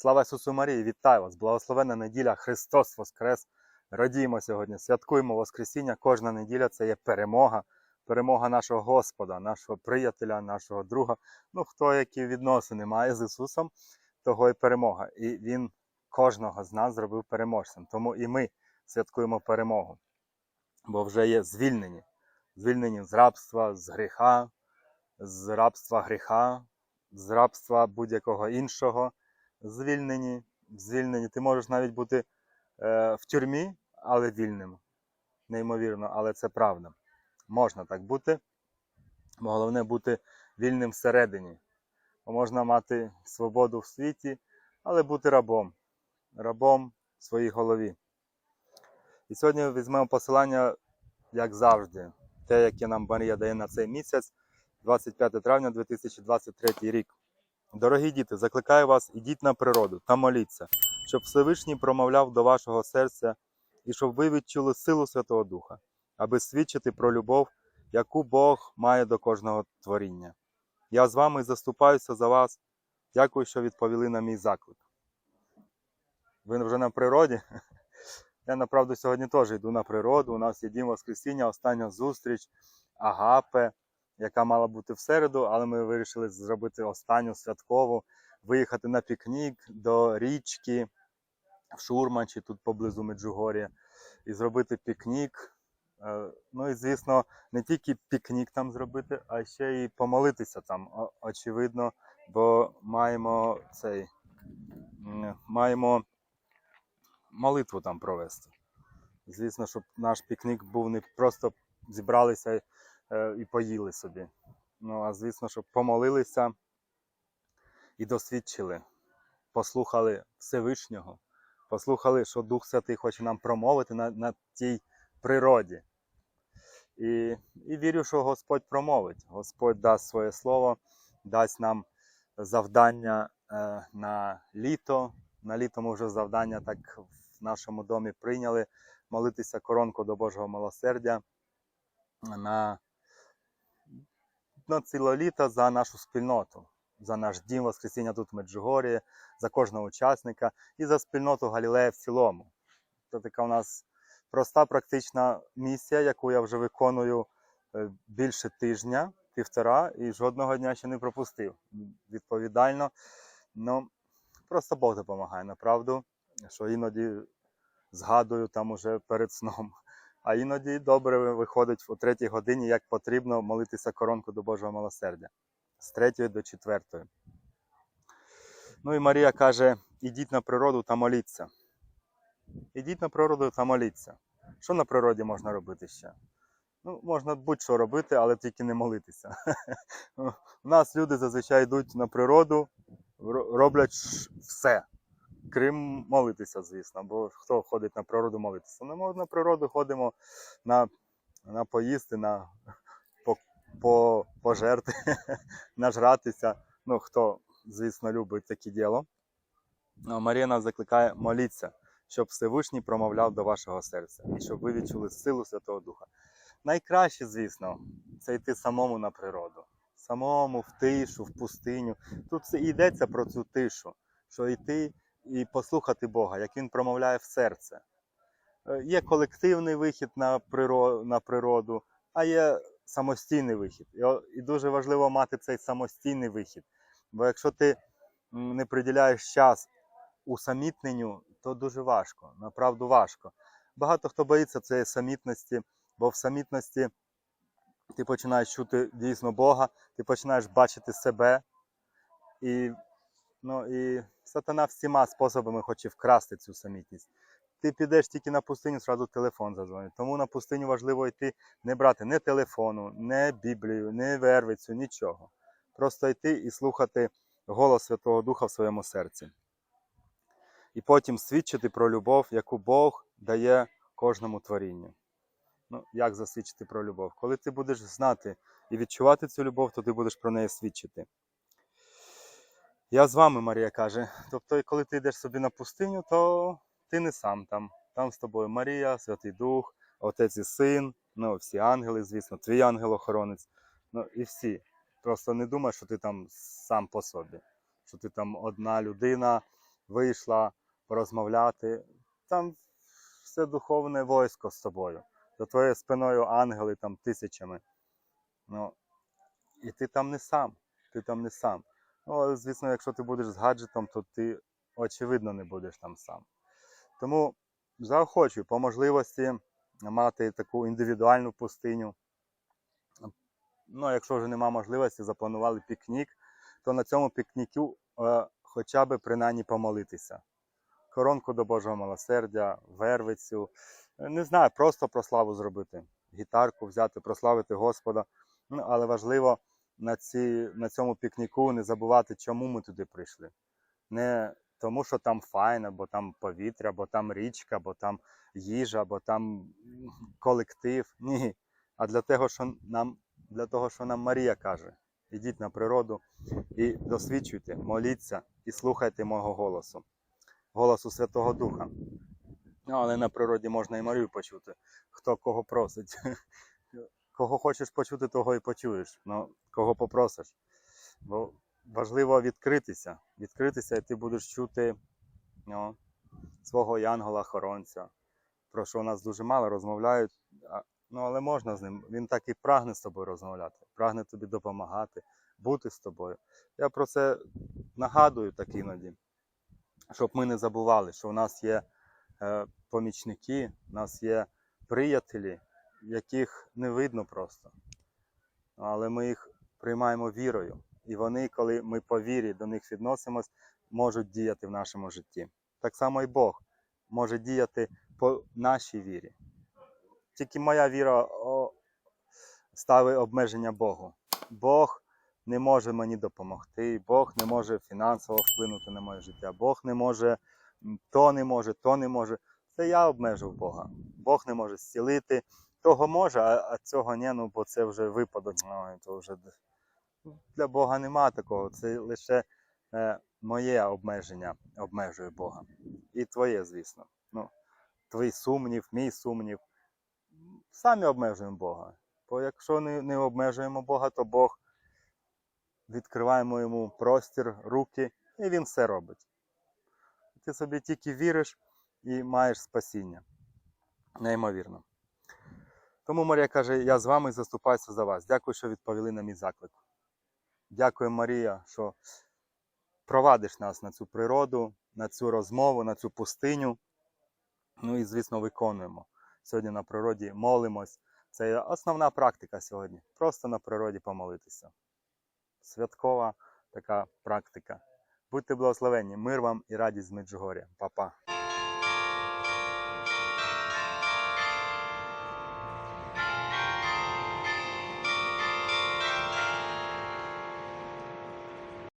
Слава Ісусу Марії, вітаю вас! Благословенна неділя, Христос Воскрес! Радіємо сьогодні, святкуємо Воскресіння. Кожна неділя це є перемога, перемога нашого Господа, нашого приятеля, нашого друга. Ну, хто які відносини має з Ісусом, того і перемога. І Він кожного з нас зробив переможцем. Тому і ми святкуємо перемогу, бо вже є звільнені. Звільнені з рабства, з гріха, з рабства гріха, з рабства будь-якого іншого звільнені, звільнені. Ти можеш навіть бути е, в тюрмі, але вільним. Неймовірно, але це правда. Можна так бути. Головне бути вільним всередині. Можна мати свободу в світі, але бути рабом. Рабом в своїй голові. І сьогодні візьмемо посилання, як завжди, те, яке нам Марія дає на цей місяць, 25 травня 2023 рік. Дорогі діти, закликаю вас, ідіть на природу та моліться, щоб Всевишній промовляв до вашого серця і щоб ви відчули силу Святого Духа, аби свідчити про любов, яку Бог має до кожного творіння. Я з вами заступаюся за вас. Дякую, що відповіли на мій заклик. Ви вже на природі? Я направду сьогодні теж йду на природу. У нас є Дім Воскресіння, остання зустріч, Агапе яка мала бути в середу, але ми вирішили зробити останню святкову, виїхати на пікнік до річки в Шурманчі, тут поблизу Меджугор'я, і зробити пікнік. Е, Ну і звісно, не тільки пікнік там зробити, а ще й помолитися там, очевидно, бо маємо цей маємо молитву там провести. Звісно, щоб наш пікнік був не просто зібралися і поїли собі. Ну, а звісно, щоб помолилися і досвідчили, послухали Всевишнього, послухали, що Дух Святий хоче нам промовити на, на тій природі. І, і вірю, що Господь промовить. Господь дасть своє слово, дасть нам завдання е, на літо. На літо ми вже завдання так в нашому домі прийняли молитися коронку до Божого милосердя на, на ціле літо за нашу спільноту, за наш дім Воскресіння тут в Меджугорі, за кожного учасника і за спільноту Галілея в цілому. Це така у нас проста практична місія, яку я вже виконую е, більше тижня, півтора, і жодного дня ще не пропустив. Відповідально. Ну, просто Бог допомагає, направду, що іноді згадую там уже перед сном. А іноді добре виходить о третій годині, як потрібно молитися коронку до Божого милосердя з третьої до четвертої. Ну і Марія каже: ідіть на природу та моліться. Ідіть на природу та моліться. Що на природі можна робити ще? Ну, можна будь-що робити, але тільки не молитися. У нас люди зазвичай йдуть на природу, роблять все. Крім молитися, звісно, бо хто ходить на природу молитися? Ну, ми на природу ходимо на, на поїсти, на по, по, пожерти, нажратися. Ну, хто, звісно, любить таке діло. Марія нас закликає моліться, щоб Всевишній промовляв до вашого серця і щоб ви відчули силу Святого Духа. Найкраще, звісно, це йти самому на природу, самому в тишу, в пустиню. Тут все йдеться про цю тишу, що йти і послухати Бога, як Він промовляє в серце. Е, Є колективний вихід на природу, а є самостійний вихід. І, дуже важливо мати цей самостійний вихід. Бо якщо ти не приділяєш час усамітненню, то дуже важко, направду важко. Багато хто боїться цієї самітності, бо в самітності ти починаєш чути дійсно Бога, ти починаєш бачити себе. І, ну, і сатана всіма способами хоче вкрасти цю самітність. Ти підеш тільки на пустиню, зразу телефон задзвонить. Тому на пустиню важливо йти, не брати не телефону, не Біблію, не вервицю, нічого. Просто йти і слухати голос Святого Духа в своєму серці. І потім свідчити про любов, яку Бог дає кожному творінню. Ну, як засвідчити про любов? Коли ти будеш знати і відчувати цю любов, то ти будеш про неї свідчити. Я з вами, Марія каже. Тобто, коли ти йдеш собі на пустиню, то ти не сам там. Там з тобою Марія, Святий Дух, Отець і Син, ну, всі ангели, звісно, твій ангел-охоронець. Ну і всі. Просто не думай, що ти там сам по собі, що ти там одна людина вийшла порозмовляти. Там все духовне військо з тобою. За твоєю спиною ангели там тисячами. Ну, і ти там не сам. Ти там не сам. Ну, але, звісно, якщо ти будеш з гаджетом, то ти очевидно не будеш там сам. Тому заохочую по можливості мати таку індивідуальну пустиню. Ну, якщо вже нема можливості, запланували пікнік, то на цьому пікніку е, хоча б принаймні помолитися. Коронку до Божого милосердя, вервицю. Е, Не знаю, просто про славу зробити. Гітарку взяти, прославити Господа. Ну, але важливо на, ці, на цьому пікніку не забувати, чому ми туди прийшли. Не тому, що там файно, бо там повітря, бо там річка, бо там їжа, бо там колектив. Ні. А для того, що нам, для того, що нам Марія каже: ідіть на природу і досвідчуйте, моліться і слухайте мого голосу, голосу Святого Духа. Ну, але на природі можна і Марію почути, хто кого просить. Кого хочеш почути, того і почуєш. Ну, кого попросиш. Бо важливо відкритися. Відкритися, і ти будеш чути ну, свого янгола-хоронця, про що у нас дуже мало розмовляють. Ну, але можна з ним. Він так і прагне з тобою розмовляти, прагне тобі допомагати, бути з тобою. Я про це нагадую так іноді, щоб ми не забували, що у нас є е, помічники, у нас є приятелі, яких не видно просто. Але ми їх приймаємо вірою. І вони, коли ми по вірі до них відносимось, можуть діяти в нашому житті. Так само і Бог може діяти по нашій вірі. Тільки моя віра ставить обмеження Богу. Бог не може мені допомогти, Бог не може фінансово вплинути на моє життя, Бог не може то не може, то не може. Це я обмежив Бога. Бог не може зцілити. Того може, а, цього ні, ну бо це вже випадок. Ой, то вже... Для Бога нема такого. Це лише е, моє обмеження обмежує Бога. І твоє, звісно. Ну, твій сумнів, мій сумнів. Самі обмежуємо Бога. Бо якщо не, не обмежуємо Бога, то Бог відкриваємо йому простір, руки, і він все робить. Ти собі тільки віриш і маєш спасіння. Неймовірно. Тому Марія каже: я з вами заступаюся за вас. Дякую, що відповіли на мій заклик. Дякую, Марія, що провадиш нас на цю природу, на цю розмову, на цю пустиню. Ну і, звісно, виконуємо. Сьогодні на природі молимось. Це основна практика сьогодні. Просто на природі помолитися. Святкова така практика. Будьте благословенні, мир вам і радість з Меджугоря. Па-па.